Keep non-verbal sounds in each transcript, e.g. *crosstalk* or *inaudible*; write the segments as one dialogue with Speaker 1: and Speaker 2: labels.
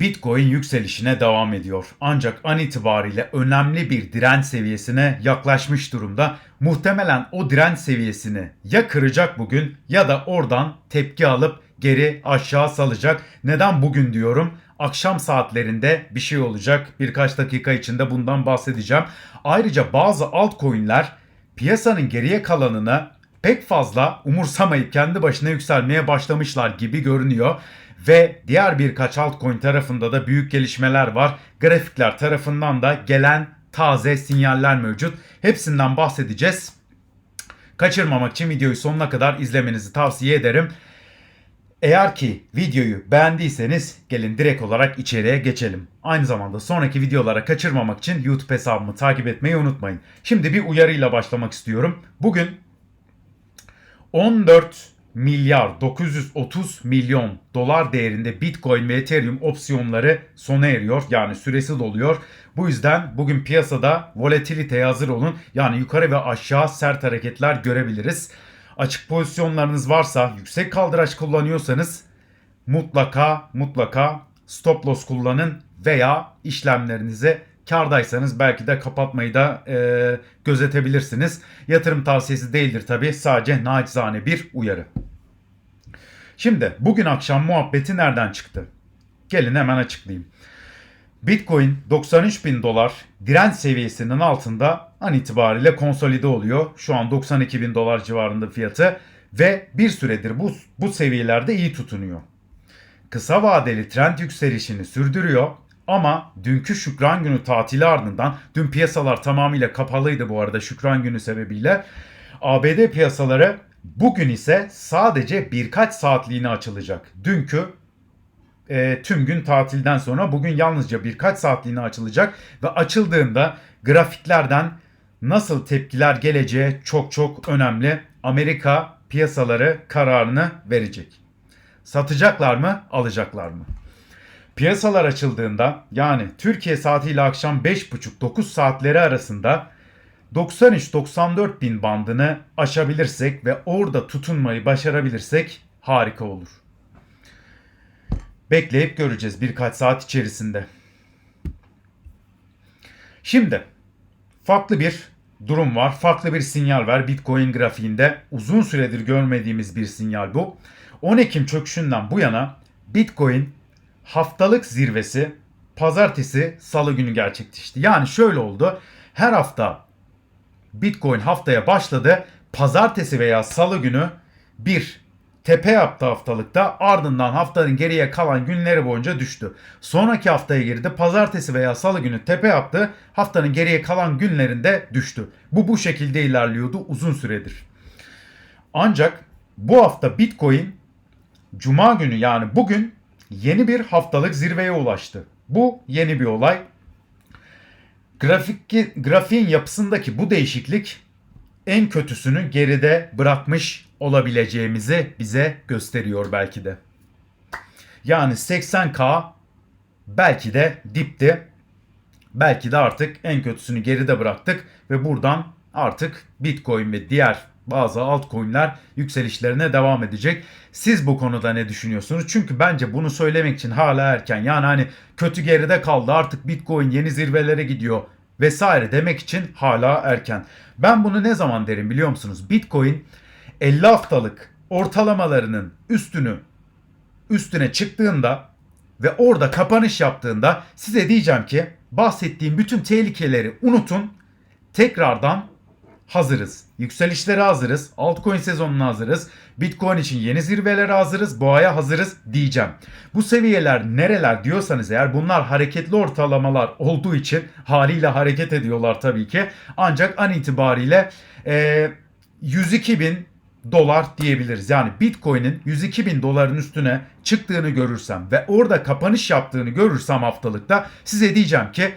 Speaker 1: Bitcoin yükselişine devam ediyor. Ancak an itibariyle önemli bir direnç seviyesine yaklaşmış durumda. Muhtemelen o direnç seviyesini ya kıracak bugün ya da oradan tepki alıp geri aşağı salacak. Neden bugün diyorum? Akşam saatlerinde bir şey olacak. Birkaç dakika içinde bundan bahsedeceğim. Ayrıca bazı altcoin'ler piyasanın geriye kalanını pek fazla umursamayıp kendi başına yükselmeye başlamışlar gibi görünüyor. Ve diğer birkaç altcoin tarafında da büyük gelişmeler var. Grafikler tarafından da gelen taze sinyaller mevcut. Hepsinden bahsedeceğiz. Kaçırmamak için videoyu sonuna kadar izlemenizi tavsiye ederim. Eğer ki videoyu beğendiyseniz gelin direkt olarak içeriye geçelim. Aynı zamanda sonraki videolara kaçırmamak için YouTube hesabımı takip etmeyi unutmayın. Şimdi bir uyarıyla başlamak istiyorum. Bugün 14 milyar 930 milyon dolar değerinde Bitcoin ve Ethereum opsiyonları sona eriyor. Yani süresi doluyor. Bu yüzden bugün piyasada volatiliteye hazır olun. Yani yukarı ve aşağı sert hareketler görebiliriz. Açık pozisyonlarınız varsa, yüksek kaldıraç kullanıyorsanız mutlaka mutlaka stop loss kullanın veya işlemlerinizi kardaysanız belki de kapatmayı da e, gözetebilirsiniz. Yatırım tavsiyesi değildir tabi sadece naçizane bir uyarı. Şimdi bugün akşam muhabbeti nereden çıktı? Gelin hemen açıklayayım. Bitcoin 93 bin dolar direnç seviyesinin altında an itibariyle konsolide oluyor. Şu an 92 bin dolar civarında fiyatı ve bir süredir bu, bu seviyelerde iyi tutunuyor. Kısa vadeli trend yükselişini sürdürüyor ama dünkü Şükran Günü tatili ardından dün piyasalar tamamıyla kapalıydı bu arada Şükran Günü sebebiyle. ABD piyasaları bugün ise sadece birkaç saatliğine açılacak. Dünkü e, tüm gün tatilden sonra bugün yalnızca birkaç saatliğine açılacak ve açıldığında grafiklerden nasıl tepkiler geleceği çok çok önemli. Amerika piyasaları kararını verecek. Satacaklar mı, alacaklar mı? Piyasalar açıldığında yani Türkiye saatiyle akşam 5.30-9 saatleri arasında 93-94 bin bandını aşabilirsek ve orada tutunmayı başarabilirsek harika olur. Bekleyip göreceğiz birkaç saat içerisinde. Şimdi farklı bir durum var. Farklı bir sinyal var Bitcoin grafiğinde. Uzun süredir görmediğimiz bir sinyal bu. 10 Ekim çöküşünden bu yana Bitcoin haftalık zirvesi pazartesi salı günü gerçekleşti. Yani şöyle oldu. Her hafta Bitcoin haftaya başladı. Pazartesi veya salı günü bir tepe yaptı haftalıkta ardından haftanın geriye kalan günleri boyunca düştü. Sonraki haftaya girdi. Pazartesi veya salı günü tepe yaptı. Haftanın geriye kalan günlerinde düştü. Bu bu şekilde ilerliyordu uzun süredir. Ancak bu hafta Bitcoin Cuma günü yani bugün yeni bir haftalık zirveye ulaştı. Bu yeni bir olay. Grafik, grafiğin yapısındaki bu değişiklik en kötüsünü geride bırakmış olabileceğimizi bize gösteriyor belki de. Yani 80k belki de dipti. Belki de artık en kötüsünü geride bıraktık ve buradan artık Bitcoin ve diğer bazı altcoin'ler yükselişlerine devam edecek. Siz bu konuda ne düşünüyorsunuz? Çünkü bence bunu söylemek için hala erken. Yani hani kötü geride kaldı artık Bitcoin yeni zirvelere gidiyor vesaire demek için hala erken. Ben bunu ne zaman derim biliyor musunuz? Bitcoin 50 haftalık ortalamalarının üstünü üstüne çıktığında ve orada kapanış yaptığında size diyeceğim ki bahsettiğim bütün tehlikeleri unutun. Tekrardan hazırız. Yükselişlere hazırız. Altcoin sezonuna hazırız. Bitcoin için yeni zirvelere hazırız. Boğaya hazırız diyeceğim. Bu seviyeler nereler diyorsanız eğer bunlar hareketli ortalamalar olduğu için haliyle hareket ediyorlar tabii ki. Ancak an itibariyle e, 102 bin dolar diyebiliriz. Yani Bitcoin'in 102 bin doların üstüne çıktığını görürsem ve orada kapanış yaptığını görürsem haftalıkta size diyeceğim ki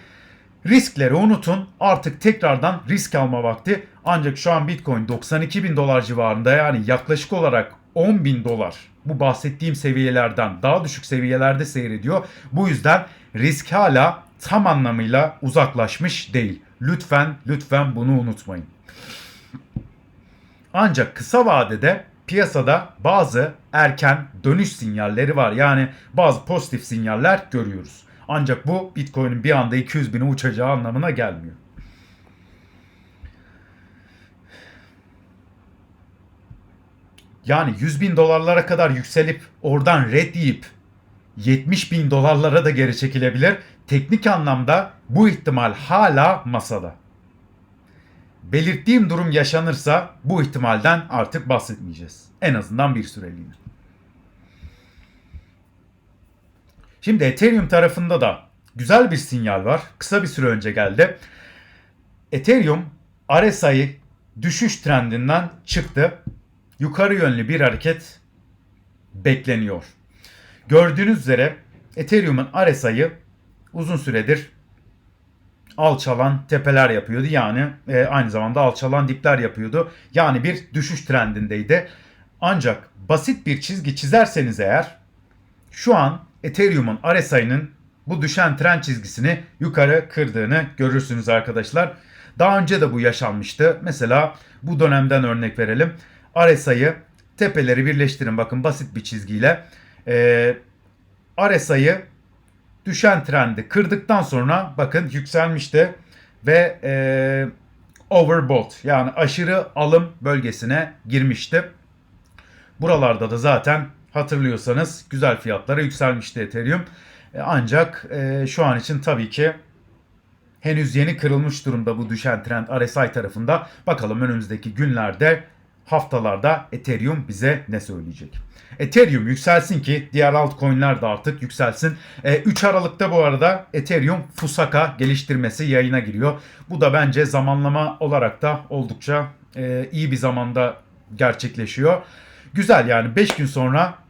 Speaker 1: riskleri unutun artık tekrardan risk alma vakti. Ancak şu an Bitcoin 92 bin dolar civarında yani yaklaşık olarak 10 bin dolar bu bahsettiğim seviyelerden daha düşük seviyelerde seyrediyor. Bu yüzden risk hala tam anlamıyla uzaklaşmış değil. Lütfen lütfen bunu unutmayın. Ancak kısa vadede piyasada bazı erken dönüş sinyalleri var. Yani bazı pozitif sinyaller görüyoruz. Ancak bu Bitcoin'in bir anda 200 bine uçacağı anlamına gelmiyor. Yani 100 bin dolarlara kadar yükselip oradan red yiyip 70 bin dolarlara da geri çekilebilir. Teknik anlamda bu ihtimal hala masada. Belirttiğim durum yaşanırsa bu ihtimalden artık bahsetmeyeceğiz. En azından bir süreliğine. Şimdi Ethereum tarafında da güzel bir sinyal var. Kısa bir süre önce geldi. Ethereum RSI düşüş trendinden çıktı. Yukarı yönlü bir hareket bekleniyor. Gördüğünüz üzere Ethereum'un RSI'yi uzun süredir alçalan tepeler yapıyordu. Yani e, aynı zamanda alçalan dipler yapıyordu. Yani bir düşüş trendindeydi. Ancak basit bir çizgi çizerseniz eğer şu an Ethereum'un RSI'nin bu düşen trend çizgisini yukarı kırdığını görürsünüz arkadaşlar. Daha önce de bu yaşanmıştı. Mesela bu dönemden örnek verelim. RSI'yi tepeleri birleştirin bakın basit bir çizgiyle. Ee, RSI'yi düşen trendi kırdıktan sonra bakın yükselmişti ve e, overbought yani aşırı alım bölgesine girmişti. Buralarda da zaten hatırlıyorsanız güzel fiyatlara yükselmişti Ethereum. E, ancak e, şu an için tabii ki henüz yeni kırılmış durumda bu düşen trend RSI tarafında. Bakalım önümüzdeki günlerde haftalarda Ethereum bize ne söyleyecek? Ethereum yükselsin ki diğer altcoin'ler de artık yükselsin. E, 3 Aralık'ta bu arada Ethereum Fusaka geliştirmesi yayına giriyor. Bu da bence zamanlama olarak da oldukça e, iyi bir zamanda gerçekleşiyor. Güzel yani 5 gün sonra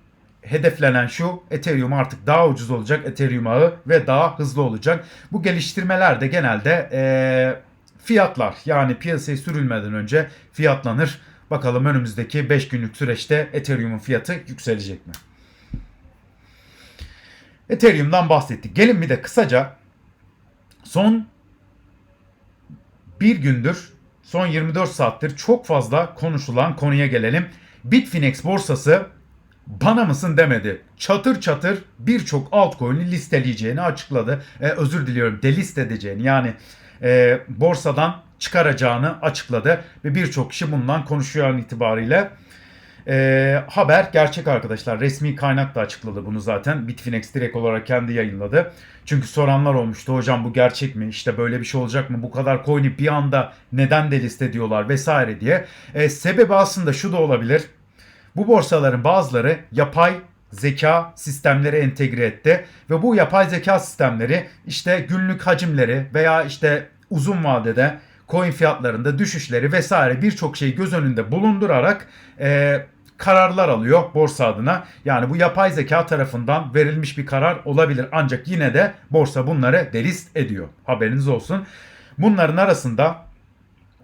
Speaker 1: hedeflenen şu Ethereum artık daha ucuz olacak Ethereum ağı ve daha hızlı olacak. Bu geliştirmeler de genelde e, fiyatlar yani piyasaya sürülmeden önce fiyatlanır. Bakalım önümüzdeki 5 günlük süreçte Ethereum'un fiyatı yükselecek mi? Ethereum'dan bahsettik. Gelin bir de kısaca son bir gündür, son 24 saattir çok fazla konuşulan konuya gelelim. Bitfinex borsası bana mısın demedi. Çatır çatır birçok altcoin'i listeleyeceğini açıkladı. Ee, özür diliyorum delist edeceğini yani e, borsadan çıkaracağını açıkladı. Ve birçok kişi bundan konuşuyor an itibariyle. E, haber gerçek arkadaşlar. Resmi kaynak da açıkladı bunu zaten. Bitfinex direkt olarak kendi yayınladı. Çünkü soranlar olmuştu. Hocam bu gerçek mi? İşte böyle bir şey olacak mı? Bu kadar coin'i bir anda neden delist ediyorlar vesaire diye. E, sebebi aslında şu da olabilir. Bu borsaların bazıları yapay zeka sistemleri entegre etti ve bu yapay zeka sistemleri işte günlük hacimleri veya işte uzun vadede coin fiyatlarında düşüşleri vesaire birçok şeyi göz önünde bulundurarak e, kararlar alıyor borsa adına. Yani bu yapay zeka tarafından verilmiş bir karar olabilir. Ancak yine de borsa bunları delist ediyor. Haberiniz olsun. Bunların arasında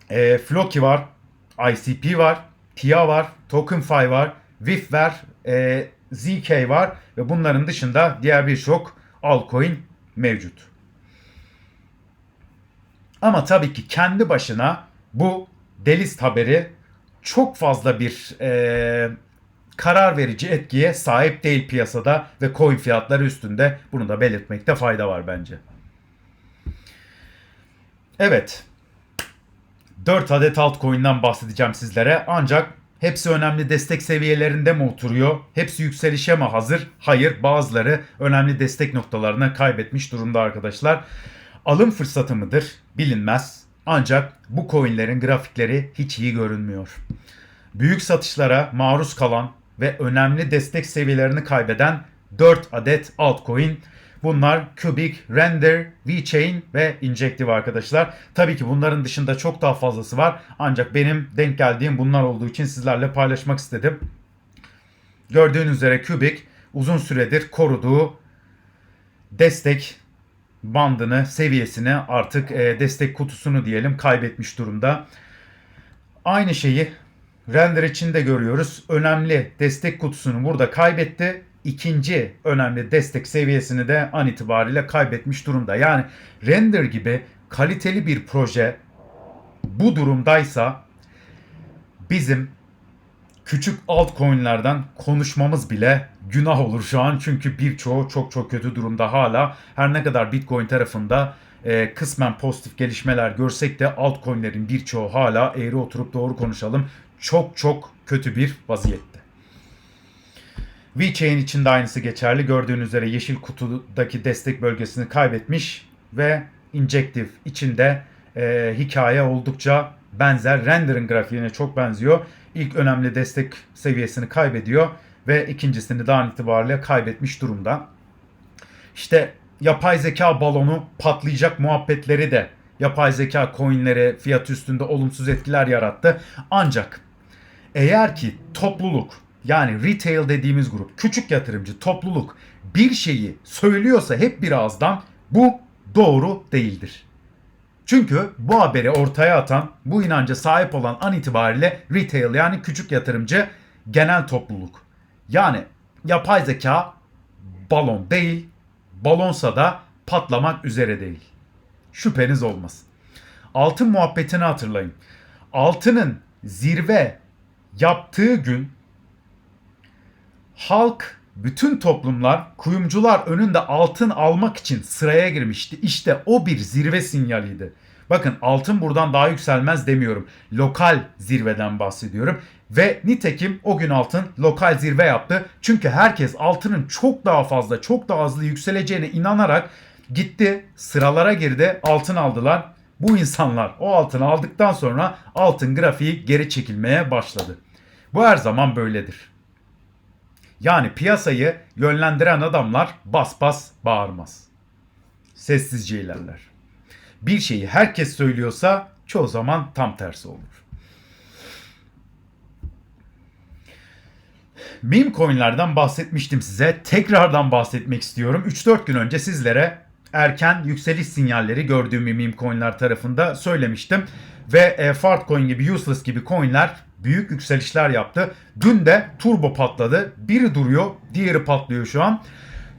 Speaker 1: e, Floki var, ICP var, TIA var, TokenFi var, VIF var, e, ZK var ve bunların dışında diğer birçok altcoin mevcut. Ama tabii ki kendi başına bu delist haberi çok fazla bir e, karar verici etkiye sahip değil piyasada ve coin fiyatları üstünde. Bunu da belirtmekte fayda var bence. Evet. 4 adet altcoin'den bahsedeceğim sizlere. Ancak hepsi önemli destek seviyelerinde mi oturuyor? Hepsi yükselişe mi hazır? Hayır. Bazıları önemli destek noktalarını kaybetmiş durumda arkadaşlar. Alım fırsatı mıdır? Bilinmez. Ancak bu coinlerin grafikleri hiç iyi görünmüyor. Büyük satışlara maruz kalan ve önemli destek seviyelerini kaybeden 4 adet altcoin. Bunlar Cubic, Render, VeChain ve Injective arkadaşlar. Tabii ki bunların dışında çok daha fazlası var. Ancak benim denk geldiğim bunlar olduğu için sizlerle paylaşmak istedim. Gördüğünüz üzere Cubic uzun süredir koruduğu destek bandını, seviyesini artık e, destek kutusunu diyelim kaybetmiş durumda. Aynı şeyi render için de görüyoruz. Önemli destek kutusunu burada kaybetti. İkinci önemli destek seviyesini de an itibariyle kaybetmiş durumda. Yani render gibi kaliteli bir proje bu durumdaysa bizim küçük altcoin'lerden konuşmamız bile günah olur şu an. Çünkü birçoğu çok çok kötü durumda hala. Her ne kadar Bitcoin tarafında e, kısmen pozitif gelişmeler görsek de altcoin'lerin birçoğu hala eğri oturup doğru konuşalım. Çok çok kötü bir vaziyette. VeChain için de aynısı geçerli. Gördüğünüz üzere yeşil kutudaki destek bölgesini kaybetmiş ve Injective içinde e, hikaye oldukça benzer. Render'ın grafiğine çok benziyor. İlk önemli destek seviyesini kaybediyor ve ikincisini daha itibariyle kaybetmiş durumda. İşte yapay zeka balonu patlayacak muhabbetleri de yapay zeka coinleri fiyat üstünde olumsuz etkiler yarattı. Ancak eğer ki topluluk yani retail dediğimiz grup küçük yatırımcı topluluk bir şeyi söylüyorsa hep bir ağızdan bu doğru değildir. Çünkü bu haberi ortaya atan, bu inanca sahip olan an itibariyle retail yani küçük yatırımcı genel topluluk. Yani yapay zeka balon değil, balonsa da patlamak üzere değil. Şüpheniz olmasın. Altın muhabbetini hatırlayın. Altının zirve yaptığı gün halk bütün toplumlar kuyumcular önünde altın almak için sıraya girmişti. İşte o bir zirve sinyaliydi. Bakın altın buradan daha yükselmez demiyorum. Lokal zirveden bahsediyorum. Ve nitekim o gün altın lokal zirve yaptı. Çünkü herkes altının çok daha fazla, çok daha hızlı yükseleceğine inanarak gitti, sıralara girdi, altın aldılar. Bu insanlar o altını aldıktan sonra altın grafiği geri çekilmeye başladı. Bu her zaman böyledir. Yani piyasayı yönlendiren adamlar bas bas bağırmaz. Sessizce ilerler. Bir şeyi herkes söylüyorsa çoğu zaman tam tersi olur. Meme coinlerden bahsetmiştim size. Tekrardan bahsetmek istiyorum. 3-4 gün önce sizlere erken yükseliş sinyalleri gördüğümü meme coinler tarafında söylemiştim. Ve e, Fartcoin gibi useless gibi coinler büyük yükselişler yaptı. Dün de Turbo patladı. Biri duruyor, diğeri patlıyor şu an.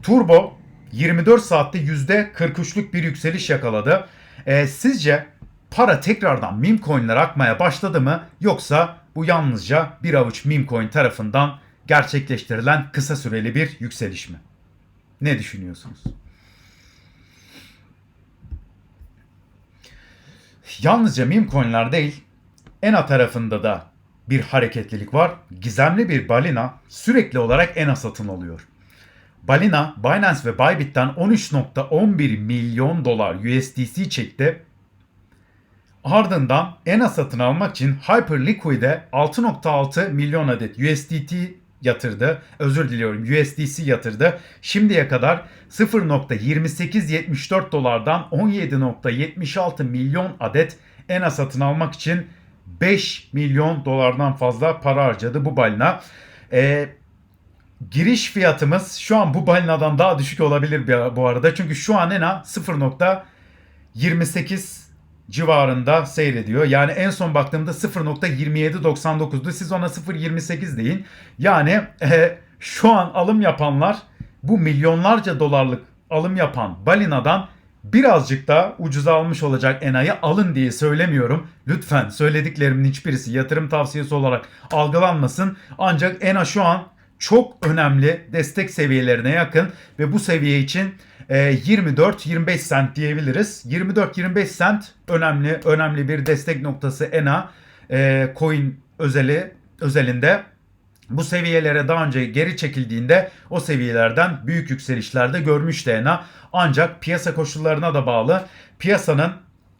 Speaker 1: Turbo 24 saatte %43'lük bir yükseliş yakaladı. E, sizce para tekrardan meme coinler akmaya başladı mı yoksa bu yalnızca bir avuç meme coin tarafından gerçekleştirilen kısa süreli bir yükseliş mi? Ne düşünüyorsunuz? Yalnızca meme coinler değil, ENA tarafında da bir hareketlilik var. Gizemli bir balina sürekli olarak ENA satın alıyor. Balina, Binance ve Bybit'ten 13.11 milyon dolar USDC çekti. Ardından ENA satın almak için Hyperliquid'e 6.6 milyon adet USDT yatırdı. Özür diliyorum USDC yatırdı. Şimdiye kadar 0.2874 dolardan 17.76 milyon adet ENA satın almak için 5 milyon dolardan fazla para harcadı bu balina. Ee, giriş fiyatımız şu an bu balinadan daha düşük olabilir bu arada. Çünkü şu an ENA 0.28 civarında seyrediyor. Yani en son baktığımda 0.2799'du. Siz ona 0.28 deyin. Yani e, şu an alım yapanlar bu milyonlarca dolarlık alım yapan balinadan birazcık da ucuza almış olacak Ena'yı alın diye söylemiyorum. Lütfen söylediklerimin hiçbirisi yatırım tavsiyesi olarak algılanmasın. Ancak Ena şu an çok önemli destek seviyelerine yakın ve bu seviye için 24-25 e, cent diyebiliriz. 24-25 cent önemli önemli bir destek noktası ENA e, coin özeli özelinde bu seviyelere daha önce geri çekildiğinde o seviyelerden büyük yükselişlerde görmüştü ENA. Ancak piyasa koşullarına da bağlı piyasanın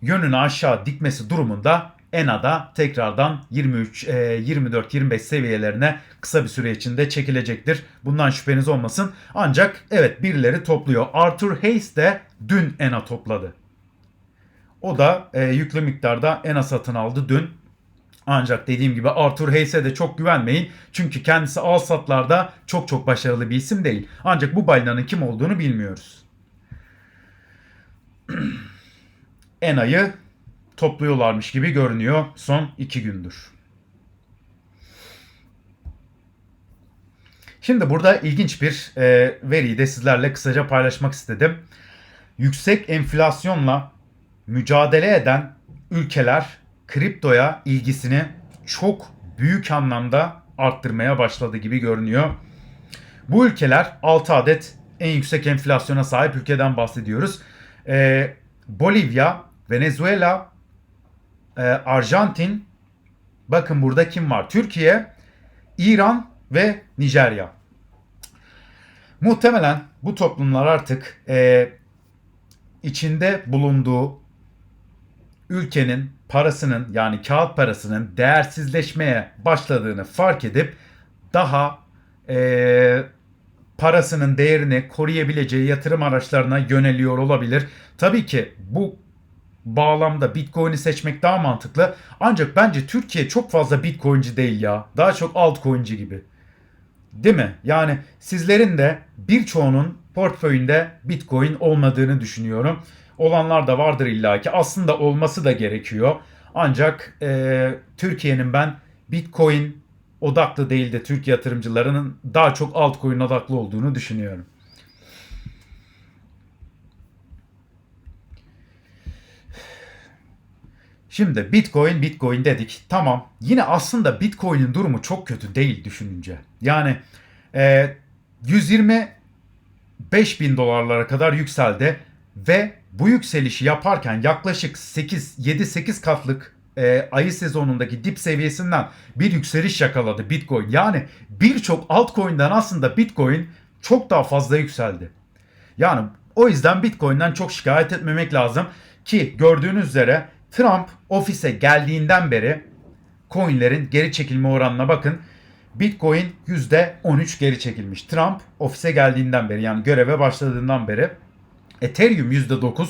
Speaker 1: yönünü aşağı dikmesi durumunda ENA'da tekrardan 23 24-25 seviyelerine kısa bir süre içinde çekilecektir. Bundan şüpheniz olmasın. Ancak evet birileri topluyor. Arthur Hayes de dün ENA topladı. O da e, yüklü miktarda ENA satın aldı dün. Ancak dediğim gibi Arthur Hayes'e de çok güvenmeyin. Çünkü kendisi al satlarda çok çok başarılı bir isim değil. Ancak bu balinanın kim olduğunu bilmiyoruz. *clears throat* Ena'yı topluyorlarmış gibi görünüyor son iki gündür. Şimdi burada ilginç bir e, veriyi de sizlerle kısaca paylaşmak istedim. Yüksek enflasyonla mücadele eden ülkeler kriptoya ilgisini çok büyük anlamda arttırmaya başladı gibi görünüyor. Bu ülkeler 6 adet en yüksek enflasyona sahip ülkeden bahsediyoruz. Ee, Bolivya, Venezuela, e, Arjantin, bakın burada kim var? Türkiye, İran ve Nijerya. Muhtemelen bu toplumlar artık e, içinde bulunduğu ülkenin parasının yani kağıt parasının değersizleşmeye başladığını fark edip daha e, parasının değerini koruyabileceği yatırım araçlarına yöneliyor olabilir. Tabii ki bu bağlamda Bitcoin'i seçmek daha mantıklı. Ancak bence Türkiye çok fazla Bitcoin'ci değil ya. Daha çok altcoin'ci gibi. Değil mi? Yani sizlerin de birçoğunun portföyünde Bitcoin olmadığını düşünüyorum. Olanlar da vardır illaki. Aslında olması da gerekiyor. Ancak e, Türkiye'nin ben Bitcoin odaklı değil de Türk yatırımcılarının daha çok altcoin odaklı olduğunu düşünüyorum. Şimdi Bitcoin Bitcoin dedik. Tamam. Yine aslında Bitcoin'in durumu çok kötü değil düşününce. Yani e, 125 bin dolarlara kadar yükseldi ve bu yükselişi yaparken yaklaşık 8 7-8 katlık e, ayı sezonundaki dip seviyesinden bir yükseliş yakaladı Bitcoin. Yani birçok altcoin'den aslında Bitcoin çok daha fazla yükseldi. Yani o yüzden Bitcoin'den çok şikayet etmemek lazım ki gördüğünüz üzere Trump ofise geldiğinden beri coinlerin geri çekilme oranına bakın. Bitcoin %13 geri çekilmiş. Trump ofise geldiğinden beri yani göreve başladığından beri Ethereum %9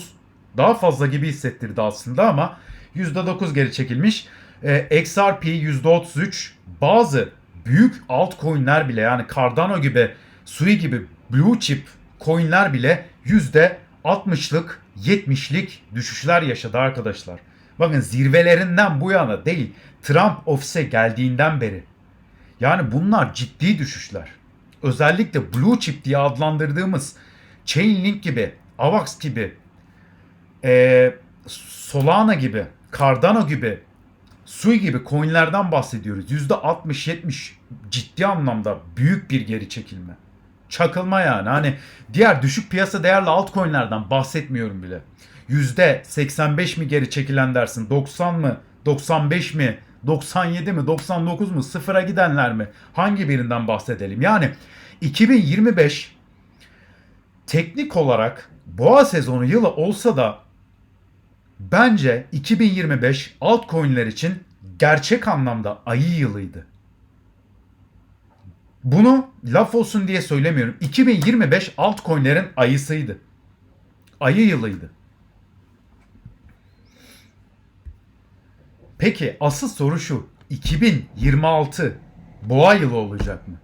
Speaker 1: daha fazla gibi hissettirdi aslında ama %9 geri çekilmiş. Ee, XRP %33 bazı büyük altcoin'ler bile yani Cardano gibi, Sui gibi blue chip coin'ler bile %60'lık 70'lik düşüşler yaşadı arkadaşlar. Bakın zirvelerinden bu yana değil Trump ofise geldiğinden beri. Yani bunlar ciddi düşüşler. Özellikle blue chip diye adlandırdığımız Chainlink gibi, Avax gibi, e, Solana gibi, Cardano gibi, Sui gibi coinlerden bahsediyoruz. %60-70 ciddi anlamda büyük bir geri çekilme. Çakılma yani. Hani diğer düşük piyasa değerli altcoin'lerden bahsetmiyorum bile. %85 mi geri çekilen dersin? 90 mı? 95 mi? 97 mi? 99 mu? Sıfıra gidenler mi? Hangi birinden bahsedelim? Yani 2025 teknik olarak boğa sezonu yılı olsa da bence 2025 altcoin'ler için gerçek anlamda ayı yılıydı. Bunu laf olsun diye söylemiyorum. 2025 altcoin'lerin ayısıydı. Ayı yılıydı. Peki asıl soru şu. 2026 boğa yılı olacak mı?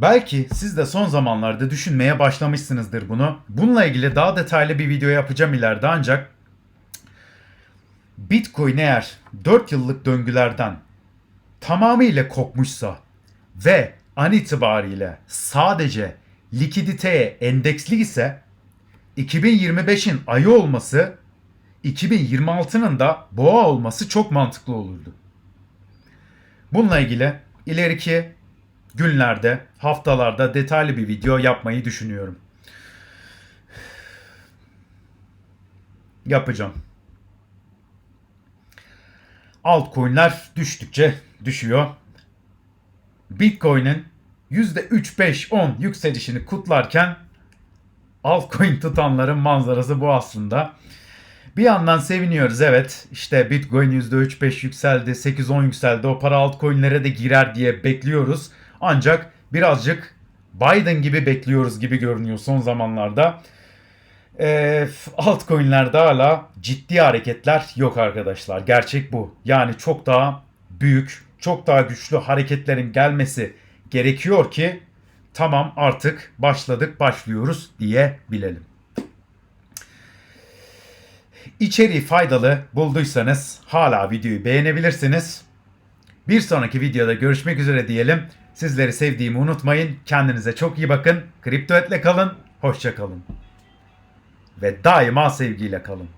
Speaker 1: Belki siz de son zamanlarda düşünmeye başlamışsınızdır bunu. Bununla ilgili daha detaylı bir video yapacağım ileride ancak Bitcoin eğer 4 yıllık döngülerden tamamıyla kopmuşsa ve an itibariyle sadece likiditeye endeksli ise 2025'in ayı olması 2026'nın da boğa olması çok mantıklı olurdu. Bununla ilgili ileriki günlerde, haftalarda detaylı bir video yapmayı düşünüyorum. Yapacağım. Altcoin'ler düştükçe düşüyor. Bitcoin'in %3-5-10 yükselişini kutlarken altcoin tutanların manzarası bu aslında. Bir yandan seviniyoruz evet. İşte Bitcoin %3-5 yükseldi, 8-10 yükseldi. O para altcoin'lere de girer diye bekliyoruz. Ancak birazcık Biden gibi bekliyoruz gibi görünüyor son zamanlarda. E, altcoin'lerde hala ciddi hareketler yok arkadaşlar. Gerçek bu. Yani çok daha büyük, çok daha güçlü hareketlerin gelmesi gerekiyor ki tamam artık başladık başlıyoruz diye bilelim. İçeriği faydalı bulduysanız hala videoyu beğenebilirsiniz. Bir sonraki videoda görüşmek üzere diyelim. Sizleri sevdiğimi unutmayın. Kendinize çok iyi bakın. Kripto etle kalın. Hoşça kalın. Ve daima sevgiyle kalın.